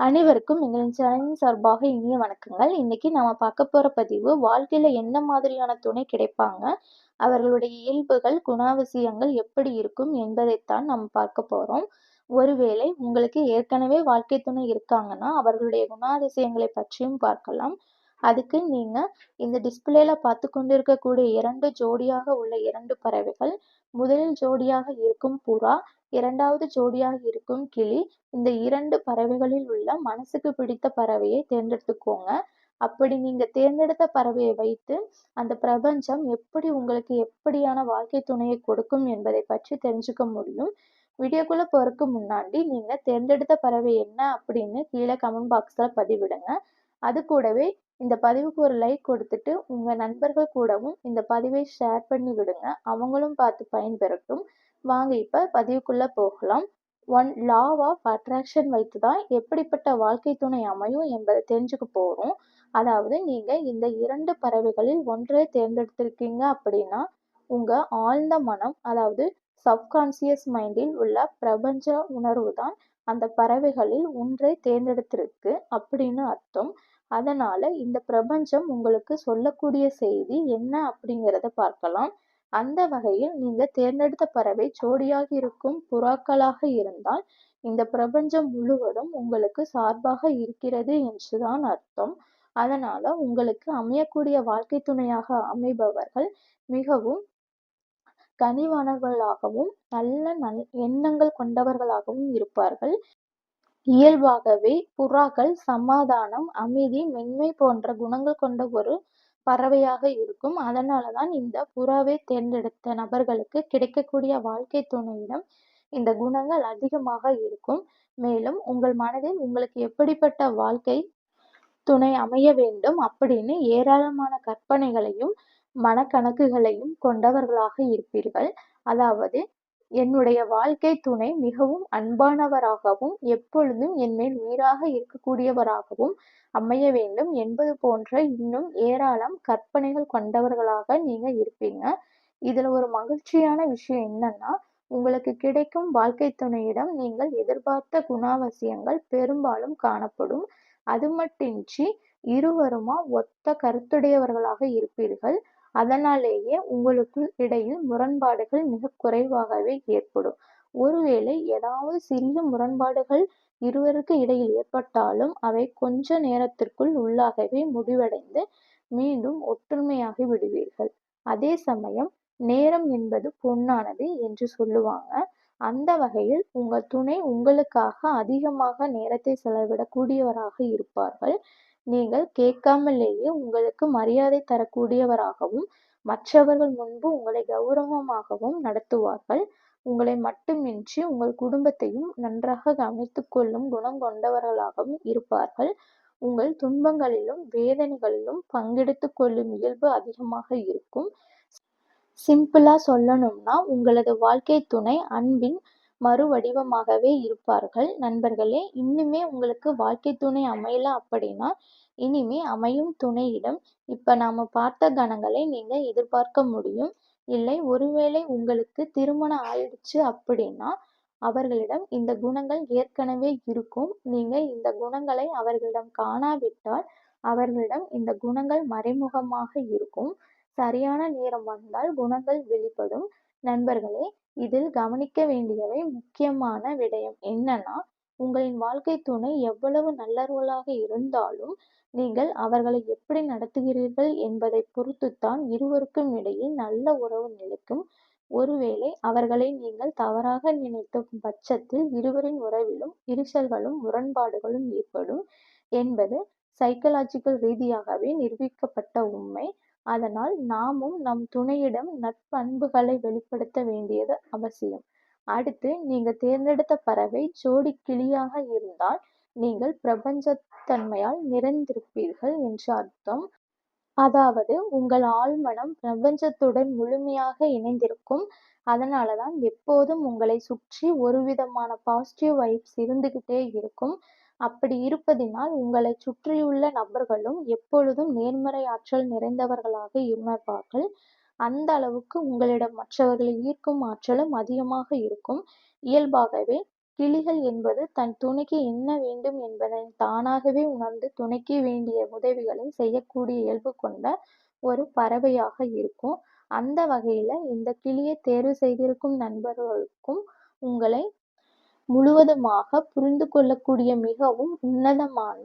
அனைவருக்கும் எங்களின் சேனலின் சார்பாக இனிய வணக்கங்கள். இன்னைக்கு நாம பார்க்க போற பதிவு வாழ்க்கையில என்ன மாதிரியான துணை கிடைப்பாங்க? அவர்களுடைய இயல்புகள் குணாதிசயங்கள் எப்படி இருக்கும் என்பதைத்தான் நம்ம பார்க்க போறோம். ஒருவேளை உங்களுக்கு ஏற்கனவே வாழ்க்கை துணை இருக்காங்கன்னா அவர்களுடைய குணாதிசயங்களை பற்றியும் பார்க்கலாம். அதுக்கு நீங்க இந்த டிஸ்பிளேல பார்த்து கொண்டிருக்கக்கூடிய இரண்டு ஜோடியாக உள்ள இரண்டு பறவைகள் முதலில் ஜோடியாக இருக்கும் புறா இரண்டாவது ஜோடியாக இருக்கும் கிளி இந்த இரண்டு பறவைகளில் உள்ள மனசுக்கு பிடித்த பறவையை தேர்ந்தெடுத்துக்கோங்க. அப்படி நீங்க தேர்ந்தெடுத்த பறவையை வைத்து அந்த பிரபஞ்சம் எப்படி உங்களுக்கு எப்படியான வாழ்க்கை துணையை கொடுக்கும் என்பதை பற்றி தெரிஞ்சுக்க முடியும். வீடியோக்குள்ள போறதுக்கு முன்னாடி நீங்க தேர்ந்தெடுத்த பறவை என்ன அப்படின்னு கீழே கமெண்ட் பாக்ஸ்ல பதிவிடுங்க. அது கூடவே இந்த பதிவுக்கு ஒரு லைக் கொடுத்துட்டு உங்க நண்பர்கள் கூடவும் இந்த பதிவை ஷேர் பண்ணி விடுங்க. அவங்களும் பார்த்து பயன்பெறட்டும். வாங்க இப்ப பதிவுக்குள்ள போகலாம். ஒன் லா ஆஃப் அட்ராக்ஷன் வைத்து தான் எப்படிப்பட்ட வாழ்க்கை துணை அமையும் என்பதை தெரிஞ்சுக்க போறோம். அதாவது நீங்க இந்த இரண்டு பறவைகளில் ஒன்றை தேர்ந்தெடுத்திருக்கீங்க அப்படின்னா உங்க ஆழ்ந்த மனம் அதாவது சப்கான்சியஸ் மைண்டில் உள்ள பிரபஞ்ச உணர்வு தான் அந்த பறவைகளில் ஒன்றை தேர்ந்தெடுத்திருக்கு அப்படின்னு அர்த்தம். அதனால இந்த பிரபஞ்சம் உங்களுக்கு சொல்லக்கூடிய செய்தி என்ன அப்படிங்கிறத பார்க்கலாம். அந்த வகையில் நீங்க தேர்ந்தெடுத்த பறவை ஜோடியாக இருக்கும் புறாக்களாக இருந்தால் இந்த பிரபஞ்சம் முழுவதும் உங்களுக்கு சார்பாக இருக்கிறது என்றுதான் அர்த்தம். அதனால உங்களுக்கு அமையக்கூடிய வாழ்க்கை துணையாக அமைபவர்கள் மிகவும் கனிவானவர்களாகவும் நல்ல நல் எண்ணங்கள் கொண்டவர்களாகவும் இருப்பார்கள். இயல்பாகவே புறாக்கள் சமாதானம் அமைதி மென்மை போன்ற குணங்கள் கொண்ட ஒரு பறவையாக இருக்கும். அதனால தான் இந்த புறாவை தேர்ந்தெடுத்த நபர்களுக்கு கிடைக்கக்கூடிய வாழ்க்கை துணையிடம் இந்த குணங்கள் அதிகமாக இருக்கும். மேலும் உங்கள் மனதில் உங்களுக்கு எப்படிப்பட்ட வாழ்க்கை துணை அமைய வேண்டும் அப்படின்னு ஏராளமான கற்பனைகளையும் மனக்கணக்குகளையும் கொண்டவர்களாக இருப்பீர்கள். அதாவது என்னுடைய வாழ்க்கை துணை மிகவும் அன்பானவராகவும் எப்பொழுதும் என் மேல் உயிராக இருக்கக்கூடியவராகவும் அமைய வேண்டும் என்பது போன்ற இன்னும் ஏராளம் கற்பனைகள் கொண்டவர்களாக நீங்க இருப்பீங்க. இதுல ஒரு மகிழ்ச்சியான விஷயம் என்னன்னா உங்களுக்கு கிடைக்கும் வாழ்க்கை துணையிடம் நீங்கள் எதிர்பார்த்த குணாவசியங்கள் பெரும்பாலும் காணப்படும். அது மட்டின்றி இருவருமா ஒத்த கருத்துடையவர்களாக இருப்பீர்கள். அதனாலேயே உங்களுக்குள் இடையில் முரண்பாடுகள் மிக குறைவாகவே ஏற்படும். ஒருவேளை ஏதாவது சிறிய முரண்பாடுகள் இருவருக்கு இடையில் ஏற்பட்டாலும் அவை கொஞ்ச நேரத்திற்குள் உள்ளாகவே முடிவடைந்து மீண்டும் ஒற்றுமையாகி விடுவீர்கள். அதே சமயம் நேரம் என்பது பொன்னானது என்று சொல்லுவாங்க. அந்த வகையில் உங்கள் துணை உங்களுக்காக அதிகமாக நேரத்தை செலவிடக்கூடியவராக இருப்பார்கள். நீங்கள் கேட்காமலேயே உங்களுக்கு மரியாதை தரக்கூடியவராகவும் மற்றவர்கள் முன்பு உங்களை கௌரவமாகவும் நடத்துவார்கள். உங்களை மட்டுமின்றி உங்கள் குடும்பத்தையும் நன்றாக கவனித்துக் கொள்ளும் குணம் கொண்டவர்களாகவும் இருப்பார்கள். உங்கள் துன்பங்களிலும் வேதனைகளிலும் பங்கெடுத்து கொள்ளும் இயல்பு அதிகமாக இருக்கும். சிம்பிளா சொல்லணும்னா உங்களது வாழ்க்கை துணை அன்பின் மறுவடிவமாகவே இருப்பார்கள். நண்பர்களே இன்னுமே உங்களுக்கு வாழ்க்கை துணை அமையல அப்படின்னா இனிமே அமையும் துணையிடம் இப்ப நாம பார்த்த கணங்களை நீங்க எதிர்பார்க்க முடியும். இல்லை ஒருவேளை உங்களுக்கு திருமணம் ஆயிடுச்சு அப்படின்னா அவர்களிடம் இந்த குணங்கள் ஏற்கனவே இருக்கும். நீங்க இந்த குணங்களை அவர்களிடம் காணாவிட்டால் அவர்களிடம் இந்த குணங்கள் மறைமுகமாக இருக்கும். சரியான நேரம் வந்தால் குணங்கள் வெளிப்படும். நண்பர்களே இதில் கவனிக்க வேண்டியவை முக்கியமான விடயம் என்னன்னா உங்களின் வாழ்க்கை துணை எவ்வளவு நல்லவர்களாக இருந்தாலும் நீங்கள் அவர்களை எப்படி நடத்துகிறீர்கள் என்பதை பொறுத்துத்தான் இருவருக்கும் இடையே நல்ல உறவு நிலைக்கும். ஒருவேளை அவர்களை நீங்கள் தவறாக நினைத்த பட்சத்தில் இருவரின் உறவிலும் விரிசல்களும் முரண்பாடுகளும் ஏற்படும் என்பது சைக்கலாஜிக்கல் ரீதியாகவே நிரூபிக்கப்பட்ட உண்மை. அதனால் நாமும் நம் துணையிடம் நட்பண்புகளை வெளிப்படுத்த வேண்டியது அவசியம். அடுத்து நீங்க தேர்ந்தெடுத்த பறவை ஜோடி கிளியாக இருந்தால் நீங்கள் பிரபஞ்சத்தன்மையால் நிறைந்திருப்பீர்கள் என்று அர்த்தம். அதாவது உங்கள் ஆழ்மனம் பிரபஞ்சத்துடன் முழுமையாக இணைந்திருக்கும். அதனாலதான் எப்போதும் உங்களை சுற்றி ஒரு விதமான பாசிட்டிவ் வைப்ஸ் இருந்துகிட்டே இருக்கும். அப்படி இருப்பதினால் உங்களை சுற்றியுள்ள நபர்களும் எப்பொழுதும் நேர்மறை ஆற்றல் நிறைந்தவர்களாக உணர்வார்கள் அந்த அளவுக்கு உங்களிடம் மற்றவர்களை ஈர்க்கும் ஆற்றலும் அதிகமாக இருக்கும் இயல்பாகவே கிளிகள் என்பது தன் துணைக்கு என்ன வேண்டும் என்பதை தானாகவே உணர்ந்து துணைக்கு வேண்டிய உதவிகளை செய்யக்கூடிய இயல்பு கொண்ட ஒரு பறவையாக இருக்கும். அந்த வகையில இந்த கிளியை தேர்வு செய்திருக்கும் நண்பர்களுக்கும் உங்களை முழுவதுமாக புரிந்து கொள்ளக்கூடிய மிகவும் உன்னதமான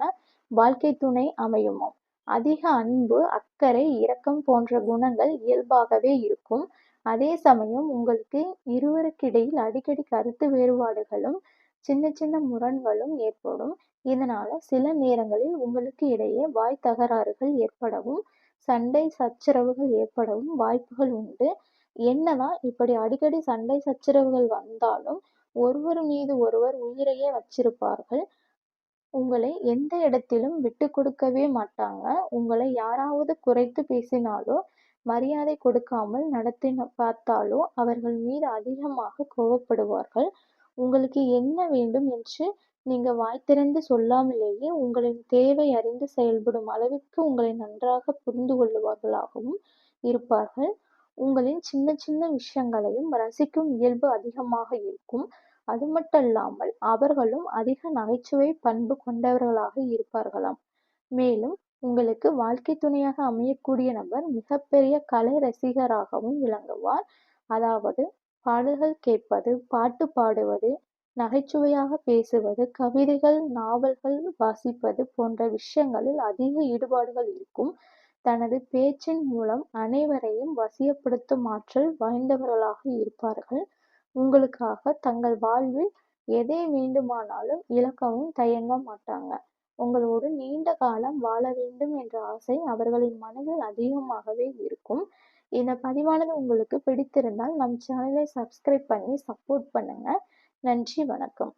வாழ்க்கை துணை அமையுமாம். அதிக அன்பு, அக்கறை, இரக்கம் போன்ற குணங்கள் இயல்பாகவே இருக்கும். அதே சமயம் உங்களுக்கு இருவருக்கிடையில் அடிக்கடி கருத்து வேறுபாடுகளும், சின்ன சின்ன முரண்களும் ஏற்படும். இதனால சில நேரங்களில் உங்களுக்கு இடையே வாய் தகராறுகள் ஏற்படவும், சண்டை சச்சரவுகள் ஏற்படவும் வாய்ப்புகள் உண்டு. என்னதான் இப்படி அடிக்கடி சண்டை சச்சரவுகள் வந்தாலும் ஒருவர் மீது ஒருவர் உயிரையே வச்சிருப்பார்கள். உங்களை எந்த இடத்திலும் விட்டு கொடுக்கவே மாட்டாங்க. உங்களை யாராவது குறைத்து பேசினாலோ, மரியாதை கொடுக்காமல் நடத்தி பார்த்தாலோ அவர்கள் மீது அதிகமாக கோபப்படுவார்கள். உங்களுக்கு என்ன வேண்டும் என்று நீங்க வாய் திறந்து சொல்லாமலேயே உங்களின் தேவை அறிந்து செயல்படும் அளவிற்கு உங்களை நன்றாக புரிந்து கொள்ளுவார்களாகவும் இருப்பார்கள். உங்களின் சின்ன சின்ன விஷயங்களையும் ரசிக்கும் இயல்பு அதிகமாக இருக்கும். அதுமட்டல்லாமல் அவர்களும் அதிக நகைச்சுவை பண்பு கொண்டவர்களாக இருப்பார்களாம். மேலும் உங்களுக்கு வாழ்க்கை துணையாக அமையக்கூடிய நபர் மிகப்பெரிய கலை ரசிகராகவும் விளங்குவார். அதாவது பாடல்கள் கேட்பது, பாட்டு பாடுவது, நகைச்சுவையாக பேசுவது, கவிதைகள், நாவல்கள் வாசிப்பது போன்ற விஷயங்களில் அதிக ஈடுபாடுகள் இருக்கும். தனது பேச்சின் மூலம் அனைவரையும் வசியப்படுத்தும் ஆற்றல் வாய்ந்தவர்களாக இருப்பார்கள். உங்களுக்காக தங்கள் வாழ்வில் எதை வேண்டுமானாலும் இழக்கவும் தயங்க மாட்டாங்க. உங்களோடு நீண்ட காலம் வாழ வேண்டும் என்ற ஆசை அவர்களின் மனதில் அதிகமாகவே இருக்கும். இந்த பதிவானது உங்களுக்கு பிடித்திருந்தால் நம் சேனலை சப்ஸ்கிரைப் பண்ணி சப்போர்ட் பண்ணுங்க. நன்றி வணக்கம்.